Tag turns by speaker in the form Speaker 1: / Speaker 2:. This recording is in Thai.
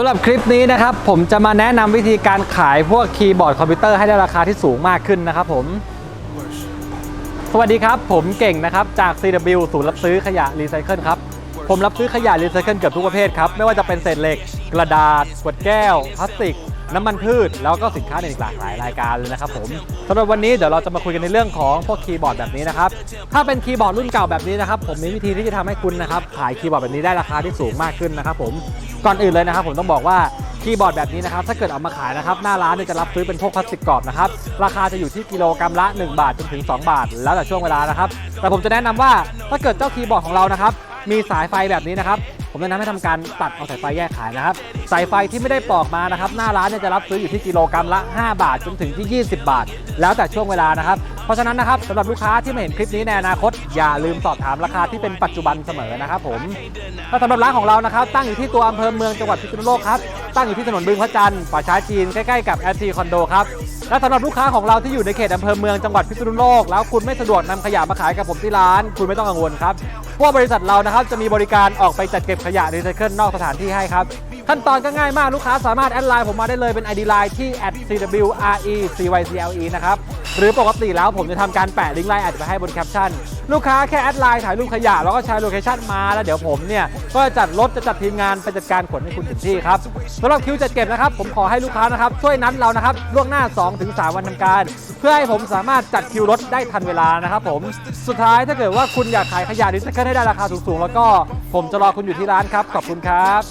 Speaker 1: ำหรับคลิปนี้นะครับ ผมจะมาแนะนำวิธีการขายพวกคีย์บอร์ดคอมพิวเตอร์ให้ได้ราคาที่สูงมากขึ้นนะครับผม สวัสดีครับ ผมเก่งนะครับ จาก CW ศูนย์รับซื้อขยะรีไซเคิลครับ ผมรับซื้อขยะรีไซเคิลเกือบทุกประเภทครับ ไม่ว่าจะเป็นเศษเหล็ก กระดาษ ขวดแก้ว พลาสติก น้ำมันพืช แล้วก็สินค้าในอีกหลากหลายรายการเลยนะครับผมสำหรับวันนี้เดี๋ยวเราจะมาคุยกันในเรื่องของพวกคีย์บอร์ดแบบนี้นะครับถ้าเป็นคีย์บอร์ดรุ่นเก่าแบบนี้นะครับผมมีวิธีที่จะทำให้คุณนะครับขายคีย์บอร์ดแบบนี้ได้ราคาที่สูงมากขึ้นนะครับผมก่อนอื่นเลยนะครับผมต้องบอกว่าคีย์บอร์ดแบบนี้นะครับถ้าเกิดเอามาขายนะครับหน้าร้านเนี่ยจะรับซื้อเป็นพวกพลาสติกกรอบนะครับราคาจะอยู่ที่กิโลกรัมละ 1 บาทจนถึง 2 บาท แล้วแต่ช่วงเวลานะครับแต่ผมจะแนะนำว่าถ้าเกิดเจ้าคีย์บอร์ดของเรานะครับ มีสายไฟแบบนี้นะครับ ผมแนะนำให้ทำการตัดเอาสายไฟแยกขายนะครับ สายไฟที่ไม่ได้ปลอกมานะครับ หน้าร้านเนี่ยจะรับซื้ออยู่ที่กิโลกรัมละ 5 บาทจนถึงที่ 20 บาท แล้วแต่ช่วงเวลานะครับ เพราะฉะนั้นนะครับสำหรับลูกค้าที่มาเห็นคลิปนี้ในอนาคต อย่าลืมสอบถามราคาที่เป็นปัจจุบันเสมอนะครับผมและสำหรับร้านของเรานะครับ ตั้งอยู่ที่ตัวอำเภอเมืองจังหวัดพิษณุโลกครับ ตั้งอยู่ที่ถนนบึงพระจันทร์ป่าช้าจีนใกล้ๆกับแอทีคอนโดครับ และสำหรับลูกค้าของเราที่อยู่ในเขตอำเภอเมืองจังหวัดพิษณุโลก แล้วคุณไม่สะดวกนำขยะมาขายกับผมที่ร้าน คุณไม่ต้องกังวลครับเพราะบริษัทเรานะครับจะมีบริการออกไปจัดเก็บขยะรีไซเคิลนอกสถานที่ให้ครับขั้นตอนก็ง่ายมากลูกค้าสามารถแอดไลน์ผมมาได้เลยเป็น ID Line ที่ @cwrecycle นะครับหรือปกติแล้วผมจะทำการแปะลิงก์ไลน์แอดไปให้บนแคปชั่น ลูกค้าแค่แอดไลน์ถ่ายรูปขยะแล้วก็แชร์โลเคชั่นมาแล้วเดี๋ยวผมเนี่ยก็จะจัดรถจะจัดทีมงานไปจัดการขนให้คุณถึงที่ครับสำหรับคิวจัดเก็บนะครับผมขอให้ลูกค้านะครับช่วยนัดเรานะครับล่วงหน้า 2-3 วันทำการ เพื่อให้ผมสามารถจัดคิวรถได้ทันเวลานะครับผมสุดท้ายถ้าเกิดว่าคุณอยากขายขยะรีไซเคิลให้ได้ราคาสูงๆแล้วก็ผมจะรอคุณอยู่ที่ร้านครับขอบคุณครับ